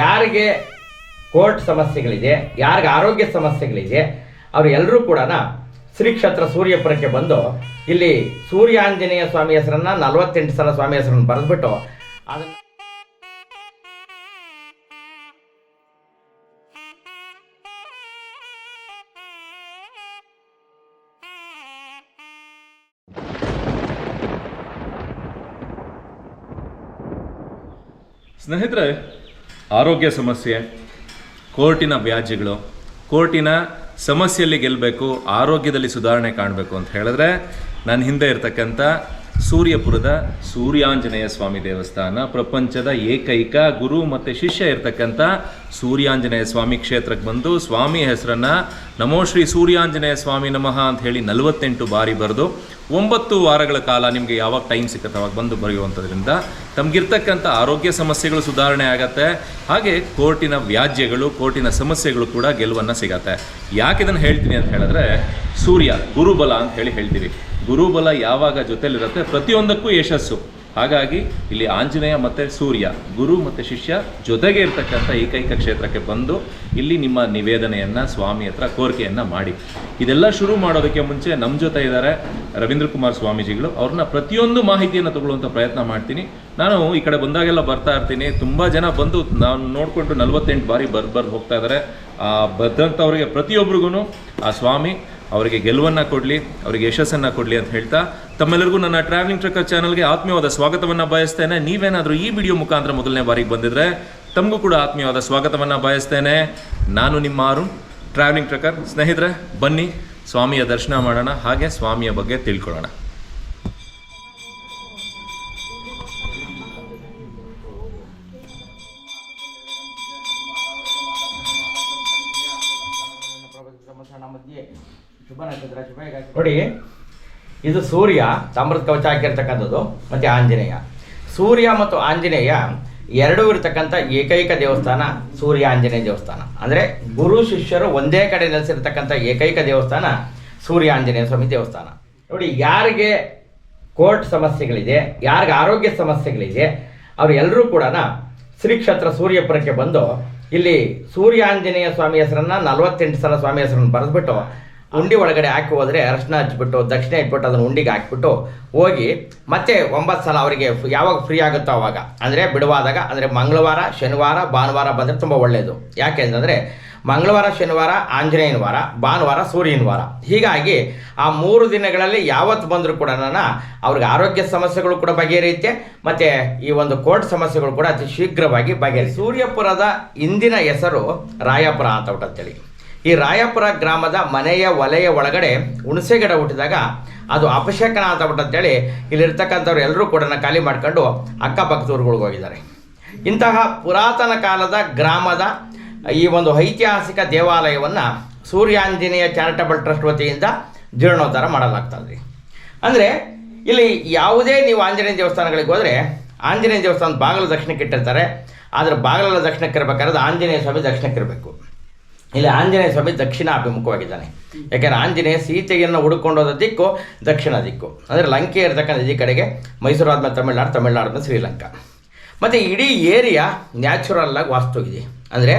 ಯಾರಿಗೆ ಕೋರ್ಟ್ ಸಮಸ್ಯೆಗಳಿದೆ, ಯಾರಿಗೆ ಆರೋಗ್ಯ ಸಮಸ್ಯೆಗಳಿದೆ, ಅವರು ಎಲ್ಲರೂ ಕೂಡ ಶ್ರೀ ಕ್ಷೇತ್ರ ಸೂರ್ಯಪುರಕ್ಕೆ ಬಂದು ಇಲ್ಲಿ ಸೂರ್ಯಾಂಜನೇಯ ಸ್ವಾಮಿ ಹೆಸರನ್ನ, ನಲವತ್ತೆಂಟು ಸಲ ಸ್ವಾಮಿ ಹೆಸರನ್ನು ಬರೆದ್ಬಿಟ್ಟು ಅದನ್ನ ಸ್ನೇಹಿತರೆ ಆರೋಗ್ಯ ಸಮಸ್ಯೆ, ಕೋರ್ಟಿನ ವ್ಯಾಜ್ಯಗಳು, ಕೋರ್ಟಿನ ಸಮಸ್ಯೆಯಲ್ಲಿ ಗೆಲ್ಲಬೇಕು ಆರೋಗ್ಯದಲ್ಲಿ ಸುಧಾರಣೆ ಕಾಣಬೇಕು ಅಂತ ಹೇಳಿದ್ರೆ ನನ್ನ ಹಿಂದೆ ಇರತಕ್ಕಂಥ ಸೂರ್ಯಪುರದ ಸೂರ್ಯಾಂಜನೇಯ ಸ್ವಾಮಿ ದೇವಸ್ಥಾನ, ಪ್ರಪಂಚದ ಏಕೈಕ ಗುರು ಮತ್ತು ಶಿಷ್ಯ ಇರ್ತಕ್ಕಂಥ ಸೂರ್ಯಾಂಜನೇಯ ಸ್ವಾಮಿ ಕ್ಷೇತ್ರಕ್ಕೆ ಬಂದು ಸ್ವಾಮಿ ಹೆಸರನ್ನು ನಮೋ ಶ್ರೀ ಸೂರ್ಯಾಂಜನೇಯ ಸ್ವಾಮಿ ನಮಃ ಅಂತ ಹೇಳಿ ನಲವತ್ತೆಂಟು ಬಾರಿ ಬರೆದು ಒಂಬತ್ತು ವಾರಗಳ ಕಾಲ ನಿಮಗೆ ಯಾವಾಗ ಟೈಮ್ ಸಿಕ್ಕತ್ತೆ ಅವಾಗ ಬಂದು ಬರೆಯುವಂಥದ್ರಿಂದ ತಮಗಿರ್ತಕ್ಕಂಥ ಆರೋಗ್ಯ ಸಮಸ್ಯೆಗಳು ಸುಧಾರಣೆ ಆಗತ್ತೆ. ಹಾಗೆ ಕೋರ್ಟಿನ ವ್ಯಾಜ್ಯಗಳು, ಕೋರ್ಟಿನ ಸಮಸ್ಯೆಗಳು ಕೂಡ ಗೆಲುವನ್ನು ಸಿಗತ್ತೆ. ಯಾಕೆ ಇದನ್ನು ಹೇಳ್ತೀನಿ ಅಂತ ಹೇಳಿದ್ರೆ, ಸೂರ್ಯ ಗುರುಬಲ ಅಂತ ಹೇಳಿ ಹೇಳ್ತೀವಿ. ಗುರುಬಲ ಯಾವಾಗ ಜೊತೆಲಿರುತ್ತೆ? ಪ್ರತಿಯೊಂದಕ್ಕೂ ಯಶಸ್ಸು. ಹಾಗಾಗಿ ಇಲ್ಲಿ ಆಂಜನೇಯ ಮತ್ತು ಸೂರ್ಯ, ಗುರು ಮತ್ತು ಶಿಷ್ಯ ಜೊತೆಗೆ ಇರ್ತಕ್ಕಂಥ ಏಕೈಕ ಕ್ಷೇತ್ರಕ್ಕೆ ಬಂದು ಇಲ್ಲಿ ನಿಮ್ಮ ನಿವೇದನೆಯನ್ನು, ಸ್ವಾಮಿ ಹತ್ರ ಕೋರಿಕೆಯನ್ನು ಮಾಡಿ. ಇದೆಲ್ಲ ಶುರು ಮಾಡೋದಕ್ಕೆ ಮುಂಚೆ ನಮ್ಮ ಜೊತೆ ಇದ್ದಾರೆ ರವೀಂದ್ರ ಕುಮಾರ್ ಸ್ವಾಮೀಜಿಗಳು. ಅವ್ರನ್ನ ಪ್ರತಿಯೊಂದು ಮಾಹಿತಿಯನ್ನು ತಗೊಳ್ಳುವಂಥ ಪ್ರಯತ್ನ ಮಾಡ್ತೀನಿ. ನಾನು ಈ ಕಡೆ ಬಂದಾಗೆಲ್ಲ ಬರ್ತಾ ಇರ್ತೀನಿ. ತುಂಬ ಜನ ಬಂದು ನಾನು ನೋಡಿಕೊಂಡು ನಲ್ವತ್ತೆಂಟು ಬಾರಿ ಬರ್ದು ಬರ್ದು ಹೋಗ್ತಾ ಇದ್ದಾರೆ ಆ ಬದ್ದಂಥವ್ರಿಗೆ ಪ್ರತಿಯೊಬ್ಬರಿಗೂ ಆ, ಸ್ವಾಮಿ ಅವರಿಗೆ ಗೆಲುವನ್ನು ಕೊಡಲಿ, ಅವರಿಗೆ ಯಶಸ್ಸನ್ನು ಕೊಡಲಿ ಅಂತ ಹೇಳ್ತಾ ತಮ್ಮೆಲ್ಲರಿಗೂ ನನ್ನ ಟ್ರಾವೆಲಿಂಗ್ ಟ್ರಕ್ಕರ್ ಚಾನಲ್ಗೆ ಆತ್ಮೀಯವಾದ ಸ್ವಾಗತವನ್ನು ಬಯಸ್ತೇನೆ. ನೀವೇನಾದರೂ ಈ ವಿಡಿಯೋ ಮುಖಾಂತರ ಮೊದಲನೇ ಬಾರಿಗೆ ಬಂದಿದ್ರೆ ತಮಗೂ ಕೂಡ ಆತ್ಮೀಯವಾದ ಸ್ವಾಗತವನ್ನು ಬಯಸ್ತೇನೆ. ನಾನು ನಿಮ್ಮ ಅರುಣ್ ಟ್ರಾವೆಲಿಂಗ್ ಟ್ರಕ್ಕರ್ ಸ್ನೇಹಿತರೆ, ಬನ್ನಿ, ಸ್ವಾಮಿಯ ದರ್ಶನ ಮಾಡೋಣ, ಹಾಗೆ ಸ್ವಾಮಿಯ ಬಗ್ಗೆ ತಿಳ್ಕೊಳ್ಳೋಣ. ನೋಡಿ, ಇದು ಸೂರ್ಯ, ತಾಮ್ರದ ಕವಚ ಹಾಕಿರ್ತಕ್ಕಂಥದ್ದು, ಮತ್ತೆ ಆಂಜನೇಯ. ಸೂರ್ಯ ಮತ್ತು ಆಂಜನೇಯ ಎರಡೂ ಇರತಕ್ಕಂಥ ಏಕೈಕ ದೇವಸ್ಥಾನ ಸೂರ್ಯ ಆಂಜನೇಯ ದೇವಸ್ಥಾನ. ಅಂದರೆ ಗುರು, ಶಿಷ್ಯರು ಒಂದೇ ಕಡೆ ನೆಲೆಸಿರ್ತಕ್ಕಂಥ ಏಕೈಕ ದೇವಸ್ಥಾನ ಸೂರ್ಯ ಆಂಜನೇಯ ಸ್ವಾಮಿ ದೇವಸ್ಥಾನ. ನೋಡಿ, ಯಾರಿಗೆ ಕೋರ್ಟ್ ಸಮಸ್ಯೆಗಳಿದೆ, ಯಾರಿಗೆ ಆರೋಗ್ಯ ಸಮಸ್ಯೆಗಳಿದೆ ಅವರೆಲ್ಲರೂ ಕೂಡ ಶ್ರೀ ಕ್ಷೇತ್ರ ಸೂರ್ಯಪುರಕ್ಕೆ ಬಂದು ಇಲ್ಲಿ ಸೂರ್ಯ ಆಂಜನೇಯ ಸ್ವಾಮಿ ಹೆಸರನ್ನು ನಲವತ್ತೆಂಟು ಸಲ ಸ್ವಾಮಿ ಹೆಸರನ್ನು ಬರೆದ್ಬಿಟ್ಟು ಉಂಡಿ ಒಳಗಡೆ ಹಾಕಿ ಹೋದರೆ ಅರಶಿನ ಹಚ್ಬಿಟ್ಟು, ದಕ್ಷಿಣ ಇಟ್ಬಿಟ್ಟು ಅದನ್ನು ಉಂಡಿಗೆ ಹಾಕ್ಬಿಟ್ಟು ಹೋಗಿ ಮತ್ತೆ ಒಂಬತ್ತು ಸಲ ಅವರಿಗೆ ಯಾವಾಗ ಫ್ರೀ ಆಗುತ್ತೋ ಅವಾಗ. ಅಂದರೆ ಬಿಡುವಾದಾಗ, ಅಂದರೆ ಮಂಗಳವಾರ, ಶನಿವಾರ, ಭಾನುವಾರ ಬಂದರೆ ತುಂಬ ಒಳ್ಳೆಯದು ಯಾಕೆ ಅಂತಂದರೆ ಮಂಗಳವಾರ, ಶನಿವಾರ, ಆಂಜನೇಯನ ವಾರ, ಭಾನುವಾರ, ಸೂರ್ಯನ ವಾರ. ಹೀಗಾಗಿ ಆ ಮೂರು ದಿನಗಳಲ್ಲಿ ಯಾವತ್ತು ಬಂದರೂ ಕೂಡ ನಾನು ಅವ್ರಿಗೆ ಆರೋಗ್ಯ ಸಮಸ್ಯೆಗಳು ಕೂಡ ಬಗೆಹರಿಯುತ್ತೆ, ಮತ್ತು ಈ ಒಂದು ಕೋರ್ಟ್ ಸಮಸ್ಯೆಗಳು ಕೂಡ ಅತಿ ಶೀಘ್ರವಾಗಿ ಬಗೆಹರಿ ಸೂರ್ಯಪುರದ ಇಂದಿನ ಹೆಸರು ರಾಯಪುರ ಅಂತ ಹುಟ್ಟಂತೇಳಿ ಈ ರಾಯಪುರ ಗ್ರಾಮದ ಮನೆಯ ವಲಯ ಒಳಗಡೆ ಹುಣಸೆಗಿಡ ಹುಟ್ಟಿದಾಗ ಅದು ಅಪಶಕನ ಅಂತ ಬಿಟ್ಟಂತೇಳಿ ಇಲ್ಲಿರ್ತಕ್ಕಂಥವ್ರು ಎಲ್ಲರೂ ಕೂಡ ಖಾಲಿ ಮಾಡ್ಕೊಂಡು ಅಕ್ಕಪಕ್ಕದ ಊರುಗಳಿಗೆ ಹೋಗಿದ್ದಾರೆ. ಇಂತಹ ಪುರಾತನ ಕಾಲದ ಗ್ರಾಮದ ಈ ಒಂದು ಐತಿಹಾಸಿಕ ದೇವಾಲಯವನ್ನು ಸೂರ್ಯಾಂಜನೇಯ ಚಾರಿಟಬಲ್ ಟ್ರಸ್ಟ್ ವತಿಯಿಂದ ಜೀರ್ಣೋದ್ಧಾರ ಮಾಡಲಾಗ್ತದೆ ಅಂದರೆ ಇಲ್ಲಿ ಯಾವುದೇ ನೀವು ಆಂಜನೇಯ ದೇವಸ್ಥಾನಗಳಿಗೆ ಹೋದರೆ ಆಂಜನೇಯ ದೇವಸ್ಥಾನದ ಬಾಗಿಲು ದಕ್ಷಿಣಕ್ಕೆ ಇಟ್ಟಿರ್ತಾರೆ. ಆದರೆ ಬಾಗಿಲ ದಕ್ಷಿಣಕ್ಕೆ ಇರಬೇಕಾದ್ರೆ ಆಂಜನೇಯ ಸ್ವಾಮಿ ದಕ್ಷಿಣಕ್ಕೆ ಇರಬೇಕು. ಇಲ್ಲಿ ಆಂಜನೇಯ ಸ್ವಾಮಿ ದಕ್ಷಿಣ ಅಭಿಮುಖವಾಗಿದ್ದಾನೆ. ಯಾಕೆಂದರೆ ಆಂಜನೇಯ ಸೀತೆಯನ್ನು ಹುಡುಕೊಂಡು ಹೋದ ದಿಕ್ಕು ದಕ್ಷಿಣ ದಿಕ್ಕು. ಅಂದರೆ ಲಂಕೆ ಇರತಕ್ಕಂಥ ಈ ಕಡೆಗೆ ಮೈಸೂರು ಆದ್ಮೇಲೆ ತಮಿಳ್ನಾಡು ತಮಿಳ್ನಾಡು ಆದ್ಮೇಲೆ ಶ್ರೀಲಂಕಾ. ಮತ್ತು ಇಡೀ ಏರಿಯಾ ನ್ಯಾಚುರಲ್ಲಾಗಿ ವಾಸ್ತುವಿದೆ ಅಂದರೆ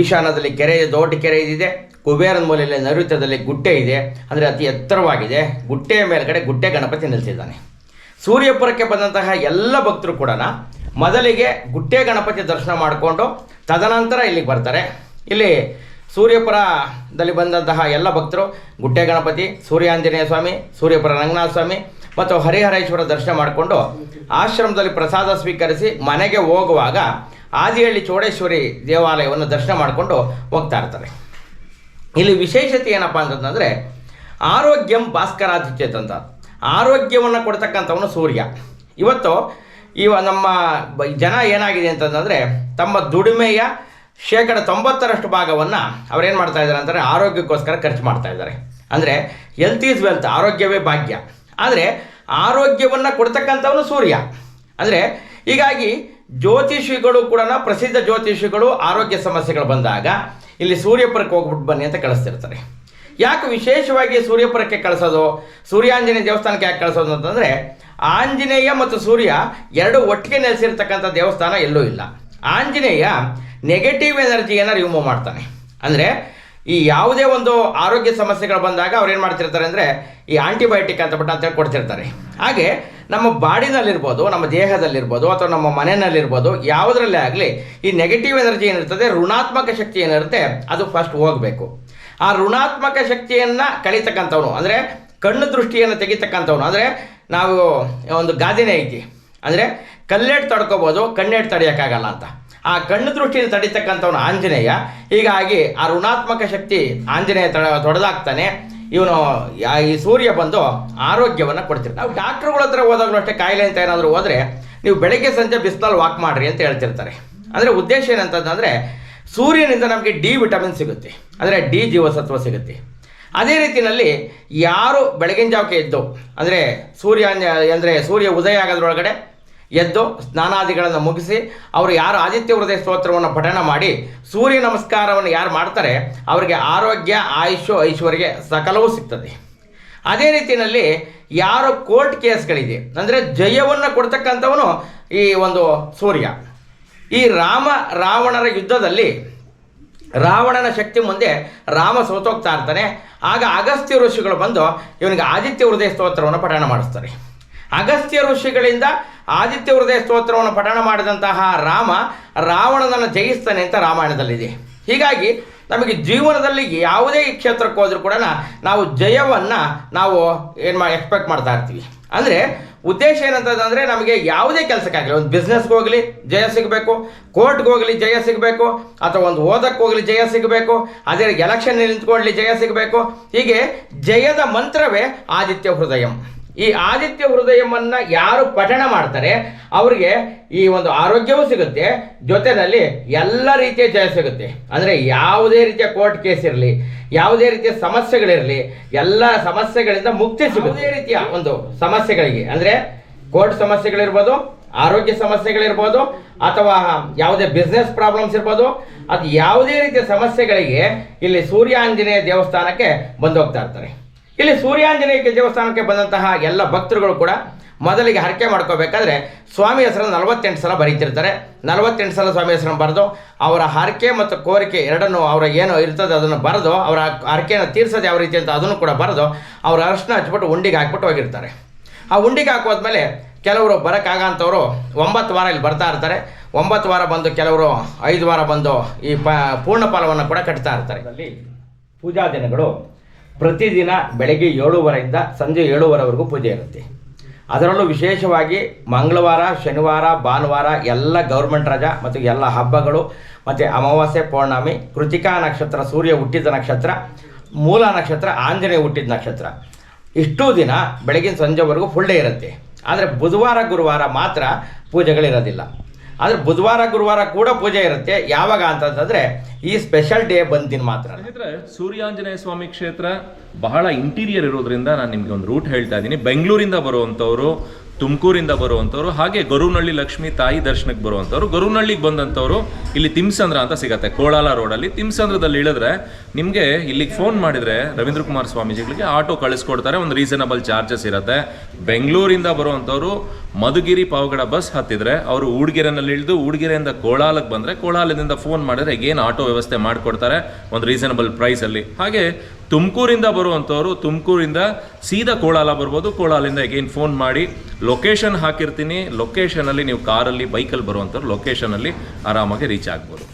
ಈಶಾನ್ಯದಲ್ಲಿ ಕೆರೆ ದೊಡ್ಡ ಕೆರೆ ಇದಿದೆ ಕುಬೇರನ ಮೂಲೆಯಲ್ಲಿ ನೈಋತ್ಯದಲ್ಲಿ ಗುಟ್ಟೆ ಇದೆ, ಅಂದರೆ ಅತಿ ಎತ್ತರವಾಗಿದೆ. ಗುಟ್ಟೆಯ ಮೇಲ್ಗಡೆ ಗುಟ್ಟೆ ಗಣಪತಿ ನಿಲ್ಲಿಸಿದ್ದಾನೆ ಸೂರ್ಯಪುರಕ್ಕೆ ಬಂದಂತಹ ಎಲ್ಲ ಭಕ್ತರು ಕೂಡ ಮೊದಲಿಗೆ ಗುಟ್ಟೆ ಗಣಪತಿ ದರ್ಶನ ಮಾಡಿಕೊಂಡು ತದನಂತರ ಇಲ್ಲಿಗೆ ಬರ್ತಾರೆ. ಇಲ್ಲಿ ಸೂರ್ಯಪುರದಲ್ಲಿ ಬಂದಂತಹ ಎಲ್ಲ ಭಕ್ತರು, ಗುಡ್ಡೆ ಗಣಪತಿ, ಸೂರ್ಯಾಂಜನೇಯ ಸ್ವಾಮಿ, ಸೂರ್ಯಪುರ ರಂಗನಾಥ ಸ್ವಾಮಿ ಮತ್ತು ಹರಿಹರೇಶ್ವರ ದರ್ಶನ ಮಾಡಿಕೊಂಡು ಆಶ್ರಮದಲ್ಲಿ ಪ್ರಸಾದ ಸ್ವೀಕರಿಸಿ ಮನೆಗೆ ಹೋಗುವಾಗ ಆದಿಹಳ್ಳಿ ಚೋಡೇಶ್ವರಿ ದೇವಾಲಯವನ್ನು ದರ್ಶನ ಮಾಡಿಕೊಂಡು ಹೋಗ್ತಾ ಇರ್ತಾರೆ. ಇಲ್ಲಿ ವಿಶೇಷತೆ ಏನಪ್ಪ ಅಂತಂದರೆ ಆರೋಗ್ಯಂ ಭಾಸ್ಕರಾದಿತ್ಯತ್ ಅಂತ. ಆರೋಗ್ಯವನ್ನು ಕೊಡ್ತಕ್ಕಂಥವನು ಸೂರ್ಯ. ಇವತ್ತು ಇವ ನಮ್ಮ ಜನ ಏನಾಗಿದೆ ಅಂತಂದರೆ ತಮ್ಮ ದುಡಿಮೆಯ ಶೇಕಡ ತೊಂಬತ್ತರಷ್ಟು ಭಾಗವನ್ನು ಅವ್ರೇನು ಮಾಡ್ತಾ ಇದ್ದಾರೆ ಅಂದರೆ ಆರೋಗ್ಯಕ್ಕೋಸ್ಕರ ಖರ್ಚು ಮಾಡ್ತಾ ಇದ್ದಾರೆ. ಅಂದರೆ ಹೆಲ್ತ್ ಈಸ್ ವೆಲ್ತ್ ಆರೋಗ್ಯವೇ ಭಾಗ್ಯ. ಆದರೆ ಆರೋಗ್ಯವನ್ನು ಕೊಡ್ತಕ್ಕಂಥವನು ಸೂರ್ಯ. ಅಂದರೆ ಹೀಗಾಗಿ ಜ್ಯೋತಿಷಿಗಳು ಕೂಡ ಪ್ರಸಿದ್ಧ ಜ್ಯೋತಿಷಿಗಳು ಆರೋಗ್ಯ ಸಮಸ್ಯೆಗಳು ಬಂದಾಗ ಇಲ್ಲಿ ಸೂರ್ಯಪುರಕ್ಕೆ ಹೋಗ್ಬಿಟ್ಟು ಬನ್ನಿ ಅಂತ ಕಳಿಸ್ತಿರ್ತಾರೆ. ಯಾಕೆ ವಿಶೇಷವಾಗಿ ಸೂರ್ಯಪುರಕ್ಕೆ ಕಳಿಸೋದು? ಸೂರ್ಯಾಂಜನೇಯ ದೇವಸ್ಥಾನಕ್ಕೆ ಯಾಕೆ ಕಳಿಸೋದು ಅಂತಂದರೆ ಆಂಜನೇಯ ಮತ್ತು ಸೂರ್ಯ ಎರಡು ಒಟ್ಟಿಗೆ ನೆಲೆಸಿರ್ತಕ್ಕಂಥ ದೇವಸ್ಥಾನ ಎಲ್ಲೂ ಇಲ್ಲ. ಆಂಜನೇಯ ನೆಗೆಟಿವ್ ಎನರ್ಜಿಯನ್ನು ರಿಮೂವ್ ಮಾಡ್ತಾನೆ. ಅಂದರೆ ಈ ಯಾವುದೇ ಒಂದು ಆರೋಗ್ಯ ಸಮಸ್ಯೆಗಳು ಬಂದಾಗ ಅವ್ರು ಏನು ಮಾಡ್ತಿರ್ತಾರೆ ಅಂದರೆ ಈ ಆಂಟಿಬಯೋಟಿಕ್ ಅಂತ ಬಿಟ್ಟು ಅಂತೇಳಿ ಕೊಡ್ತಿರ್ತಾರೆ. ಹಾಗೆ ನಮ್ಮ ಬಾಡಿನಲ್ಲಿರ್ಬೋದು, ನಮ್ಮ ದೇಹದಲ್ಲಿರ್ಬೋದು ಅಥವಾ ನಮ್ಮ ಮನೆಯಲ್ಲಿರ್ಬೋದು ಯಾವುದರಲ್ಲೇ ಆಗಲಿ ಈ ನೆಗೆಟಿವ್ ಎನರ್ಜಿ ಏನಿರ್ತದೆ, ಋಣಾತ್ಮಕ ಶಕ್ತಿ ಏನಿರುತ್ತೆ, ಅದು ಫಸ್ಟ್ ಹೋಗಬೇಕು. ಆ ಋಣಾತ್ಮಕ ಶಕ್ತಿಯನ್ನು ಕಳೀತಕ್ಕಂಥವನು, ಅಂದರೆ ಕಣ್ಣು ದೃಷ್ಟಿಯನ್ನು ತೆಗಿತಕ್ಕಂಥವನು, ಅಂದರೆ ನಾವು ಒಂದು ಗಾದೆನೇ ಐತಿ. ಅಂದರೆ ಕಲ್ಲೆಟ್ ತಡ್ಕೋಬೋದು, ಕಣ್ಣೆಟ್ ತಡೆಯೋಕ್ಕಾಗಲ್ಲ ಅಂತ. ಆ ಕಣ್ಣು ದೃಷ್ಟಿಯನ್ನು ತಡಿತಕ್ಕಂಥವನು ಆಂಜನೇಯ. ಹೀಗಾಗಿ ಆ ಋಣಾತ್ಮಕ ಶಕ್ತಿ ಆಂಜನೇಯ ತಡ ತೊಡೆದಾಗ್ತಾನೆ. ಇವನು ಈ ಸೂರ್ಯ ಬಂದು ಆರೋಗ್ಯವನ್ನು ಕೊಡ್ತಿರ್ತಾರೆ ನಾವು ಡಾಕ್ಟ್ರುಗಳ ಹತ್ರ ಹೋದಾಗಲೂ ಅಷ್ಟೇ ಕಾಯಿಲೆ ಅಂತ ಏನಾದರೂ ಹೋದರೆ ನೀವು ಬೆಳಗ್ಗೆ ಸಂಜೆ ಬಿಸಿಲಲ್ಲಿ ವಾಕ್ ಮಾಡಿರಿ ಅಂತ ಹೇಳ್ತಿರ್ತಾರೆ. ಅಂದರೆ ಉದ್ದೇಶ ಏನಂತಂದರೆ ಸೂರ್ಯನಿಂದ ನಮಗೆ ಡಿ ವಿಟಮಿನ್ ಸಿಗುತ್ತೆ. ಅಂದರೆ ಡಿ ಜೀವಸತ್ವ ಸಿಗುತ್ತೆ. ಅದೇ ರೀತಿಯಲ್ಲಿ ಯಾರು ಬೆಳಗಿನ ಜಾವಕ್ಕೆ ಎದ್ದು, ಅಂದರೆ ಸೂರ್ಯ ಅಂದರೆ ಸೂರ್ಯ ಉದಯ ಆಗೋದ್ರೊಳಗಡೆ ಎದ್ದು ಸ್ನಾನಾದಿಗಳನ್ನು ಮುಗಿಸಿ ಅವರು ಯಾರು ಆದಿತ್ಯ ಹೃದಯ ಸ್ತೋತ್ರವನ್ನು ಪಠಣ ಮಾಡಿ ಸೂರ್ಯ ನಮಸ್ಕಾರವನ್ನು ಯಾರು ಮಾಡ್ತಾರೆ, ಅವರಿಗೆ ಆರೋಗ್ಯ ಆಯುಷು ಐಶ್ವರ್ಯ ಸಕಲವೂ ಸಿಗ್ತದೆ. ಅದೇ ರೀತಿಯಲ್ಲಿ ಯಾರು ಕೋರ್ಟ್ ಕೇಸ್ಗಳಿದೆ, ಅಂದರೆ ಜಯವನ್ನು ಕೊಡ್ತಕ್ಕಂಥವನು ಈ ಒಂದು ಸೂರ್ಯ. ಈ ರಾಮ ರಾವಣರ ಯುದ್ಧದಲ್ಲಿ ರಾವಣನ ಶಕ್ತಿ ಮುಂದೆ ರಾಮ ಸೋತೋಗ್ತಾ ಇರ್ತಾನೆ, ಆಗ ಅಗಸ್ತ್ಯ ಋಷಿಗಳು ಬಂದು ಇವನಿಗೆ ಆದಿತ್ಯ ಹೃದಯ ಸ್ತೋತ್ರವನ್ನು ಪಠಣ ಮಾಡಿಸ್ತಾರೆ. ಅಗಸ್ತ್ಯ ಋಷಿಗಳಿಂದ ಆದಿತ್ಯ ಹೃದಯ ಸ್ತೋತ್ರವನ್ನು ಪಠಣ ಮಾಡಿದಂತಹ ರಾಮ ರಾವಣನನ್ನು ಜಯಿಸ್ತಾನೆ ಅಂತ ರಾಮಾಯಣದಲ್ಲಿದೆ. ಹೀಗಾಗಿ ನಮಗೆ ಜೀವನದಲ್ಲಿ ಯಾವುದೇ ಕ್ಷೇತ್ರಕ್ಕೆ ಹೋದರೂ ಕೂಡ ನಾವು ಜಯವನ್ನು ನಾವು ಏನು ಮಾ ಎಕ್ಸ್ಪೆಕ್ಟ್ ಮಾಡ್ತಾ ಇರ್ತೀವಿ. ಅಂದರೆ ಉದ್ದೇಶ ಏನಂತಂದರೆ ನಮಗೆ ಯಾವುದೇ ಕೆಲಸಕ್ಕಾಗಲಿ, ಒಂದು ಬಿಸ್ನೆಸ್ಗೆ ಹೋಗಲಿ, ಜಯ ಸಿಗಬೇಕು ಕೋರ್ಟ್ಗೆ ಹೋಗಲಿ, ಜಯ ಸಿಗಬೇಕು, ಅಥವಾ ಒಂದು ಓದಕ್ಕೆ ಹೋಗಲಿ, ಜಯ ಸಿಗಬೇಕು, ಅದೇ ಎಲೆಕ್ಷನ್ ನಿಂತ್ಕೊಳ್ಳಿ, ಜಯ ಸಿಗಬೇಕು. ಹೀಗೆ ಜಯದ ಮಂತ್ರವೇ ಆದಿತ್ಯ ಹೃದಯಂ. ಈ ಆದಿತ್ಯ ಹೃದಯವನ್ನು ಯಾರು ಪಠಣ ಮಾಡ್ತಾರೆ, ಅವರಿಗೆ ಈ ಒಂದು ಆರೋಗ್ಯವೂ ಸಿಗುತ್ತೆ ಜೊತೆಯಲ್ಲಿ ಎಲ್ಲ ರೀತಿಯ ಜಯ ಸಿಗುತ್ತೆ. ಅಂದರೆ ಯಾವುದೇ ರೀತಿಯ ಕೋರ್ಟ್ ಕೇಸ್ ಇರಲಿ, ಯಾವುದೇ ರೀತಿಯ ಸಮಸ್ಯೆಗಳಿರಲಿ, ಎಲ್ಲ ಸಮಸ್ಯೆಗಳಿಂದ ಮುಕ್ತಿ ಸಿಗುತ್ತೆ. ರೀತಿಯ ಒಂದು ಸಮಸ್ಯೆಗಳಿಗೆ, ಅಂದರೆ ಕೋರ್ಟ್ ಸಮಸ್ಯೆಗಳಿರ್ಬೋದು, ಆರೋಗ್ಯ ಸಮಸ್ಯೆಗಳಿರ್ಬೋದು, ಅಥವಾ ಯಾವುದೇ ಬಿಸ್ನೆಸ್ ಪ್ರಾಬ್ಲಮ್ಸ್ ಇರ್ಬೋದು, ಅದು ಯಾವುದೇ ರೀತಿಯ ಸಮಸ್ಯೆಗಳಿಗೆ ಇಲ್ಲಿ ಸೂರ್ಯಾಂಜನೇಯ ದೇವಸ್ಥಾನಕ್ಕೆ ಬಂದು ಹೋಗ್ತಾ ಇರ್ತಾರೆ. ಇಲ್ಲಿ ಸೂರ್ಯಾಂಜನೇಯ ದೇವಸ್ಥಾನಕ್ಕೆ ಬಂದಂತಹ ಎಲ್ಲ ಭಕ್ತರುಗಳು ಕೂಡ ಮೊದಲಿಗೆ ಹರಕೆ ಮಾಡ್ಕೋಬೇಕಾದ್ರೆ ಸ್ವಾಮಿ ಹೆಸರನ್ನು ನಲವತ್ತೆಂಟು ಸಲ ಬರೀತಿರ್ತಾರೆ. ನಲವತ್ತೆಂಟು ಸಲ ಸ್ವಾಮಿ ಹೆಸರನ್ನು ಬರೆದು ಅವರ ಹರಕೆ ಮತ್ತು ಕೋರಿಕೆ ಎರಡನ್ನು ಅವರ ಏನು ಇರ್ತದೆ ಅದನ್ನು ಬರೆದು ಅವರ ಹರಕೆಯನ್ನು ತೀರ್ಸೋದು ಯಾವ ರೀತಿ ಅಂತ ಅದನ್ನು ಕೂಡ ಬರೆದು ಅವರ ಅರ್ಶನ ಹಚ್ಬಿಟ್ಟು ಉಂಡಿಗೆ ಹಾಕ್ಬಿಟ್ಟು ಹೋಗಿರ್ತಾರೆ. ಆ ಉಂಡಿಗೆ ಹಾಕೋದ್ಮೇಲೆ ಕೆಲವರು ಬರೋಕ್ಕಾಗಂಥವ್ರು ಒಂಬತ್ತು ವಾರ ಇಲ್ಲಿ ಬರ್ತಾ ಇರ್ತಾರೆ. ಒಂಬತ್ತು ವಾರ ಬಂದು ಕೆಲವರು ಐದು ವಾರ ಬಂದು ಈ ಪ ಪೂರ್ಣ ಫಲವನ್ನು ಕೂಡ ಕಟ್ತಾ ಇರ್ತಾರೆ. ಅಲ್ಲಿ ಪೂಜಾ ದಿನಗಳು. ಪ್ರತಿದಿನ ಬೆಳಗ್ಗೆ ಏಳುವರೆಯಿಂದ ಸಂಜೆ ಏಳುವರೆವರೆಗೂ ಪೂಜೆ ಇರುತ್ತೆ. ಅದರಲ್ಲೂ ವಿಶೇಷವಾಗಿ ಮಂಗಳವಾರ, ಶನಿವಾರ, ಭಾನುವಾರ ಎಲ್ಲ ಗೌರ್ಮೆಂಟ್ ರಜಾ ಮತ್ತು ಎಲ್ಲ ಹಬ್ಬಗಳು ಮತ್ತು ಅಮಾವಾಸ್ಯೆ, ಪೌರ್ಣಮಿ, ಕೃತಿಕಾ ನಕ್ಷತ್ರ, ಸೂರ್ಯ ಹುಟ್ಟಿದ ನಕ್ಷತ್ರ, ಮೂಲ ನಕ್ಷತ್ರ, ಆಂಜನೇಯ ಹುಟ್ಟಿದ ನಕ್ಷತ್ರ. ಇಷ್ಟೂ ದಿನ ಬೆಳಗಿನ ಸಂಜೆವರೆಗೂ ಫುಲ್ ಡೇ ಇರುತ್ತೆ. ಆದರೆ ಬುಧವಾರ, ಗುರುವಾರ ಮಾತ್ರ ಪೂಜೆಗಳಿರೋದಿಲ್ಲ. ಆದರೆ ಬುಧವಾರ, ಗುರುವಾರ ಕೂಡ ಪೂಜೆ ಇರುತ್ತೆ. ಯಾವಾಗ ಅಂತಂದ್ರೆ ಈ ಸ್ಪೆಷಲ್ ಡೇ ಬಂದಿನ ಮಾತ್ರ. ಸೂರ್ಯಾಂಜನೇಯ ಸ್ವಾಮಿ ಕ್ಷೇತ್ರ ಬಹಳ ಇಂಟೀರಿಯರ್ ಇರೋದ್ರಿಂದ ನಾನು ನಿಮಗೆ ಒಂದು ರೂಟ್ ಹೇಳ್ತಾ ಇದ್ದೀನಿ ಬೆಂಗಳೂರಿಂದ ಬರುವಂಥವ್ರು, ತುಮಕೂರಿಂದ ಬರುವಂಥವ್ರು, ಹಾಗೆ ಗರುನಹಳ್ಳಿ ಲಕ್ಷ್ಮಿ ತಾಯಿ ದರ್ಶನಕ್ಕೆ ಬರುವಂಥವ್ರು, ಗರುನಳ್ಳಿಗೆ ಬಂದಂಥವ್ರು ಇಲ್ಲಿ ತಿಮ್ಸಂದ್ರ ಅಂತ ಸಿಗತ್ತೆ. ಕೋಳಾಲ ರೋಡಲ್ಲಿ ತಿಮ್ಸಂದ್ರದಲ್ಲಿ ಇಳಿದ್ರೆ ನಿಮಗೆ ಇಲ್ಲಿಗೆ ಫೋನ್ ಮಾಡಿದರೆ ರವೀಂದ್ರ ಕುಮಾರ್ ಸ್ವಾಮೀಜಿಗಳಿಗೆ ಆಟೋ ಕಳಿಸ್ಕೊಡ್ತಾರೆ, ಒಂದು ರೀಸನಬಲ್ ಚಾರ್ಜಸ್ ಇರುತ್ತೆ. ಬೆಂಗಳೂರಿಂದ ಬರುವಂಥವ್ರು ಮಧುಗಿರಿ ಪಾವಗಡ ಬಸ್ ಹತ್ತಿದರೆ ಅವರು ಊಡ್ಗೆರೆನಲ್ಲಿ ಇಳಿದು ಊಡ್ಗೆರೆಯಿಂದ ಕೋಳಾಲಕ್ಕೆ ಬಂದರೆ ಕೋಳಾಲದಿಂದ ಫೋನ್ ಮಾಡಿದ್ರೆ ಏನು ಆಟೋ ವ್ಯವಸ್ಥೆ ಮಾಡಿಕೊಡ್ತಾರೆ, ಒಂದು ರೀಸನಬಲ್ ಪ್ರೈಸಲ್ಲಿ ಹಾಗೆ ತುಮಕೂರಿಂದ ಬರುವಂಥವ್ರು ತುಮಕೂರಿಂದ ಸೀದಾ ಕೋಳಾಲ ಬರ್ಬೋದು ಕೋಳಾಲಿಂದ ಏನು ಫೋನ್ ಮಾಡಿ ಲೊಕೇಶನ್ ಹಾಕಿರ್ತೀನಿ ಲೊಕೇಶನಲ್ಲಿ ನೀವು ಕಾರಲ್ಲಿ ಬೈಕಲ್ಲಿ ಬರುವಂಥವ್ರು ಲೊಕೇಶನಲ್ಲಿ ಆರಾಮಾಗಿ ರೀಚ್ ಆಗ್ಬೋದು.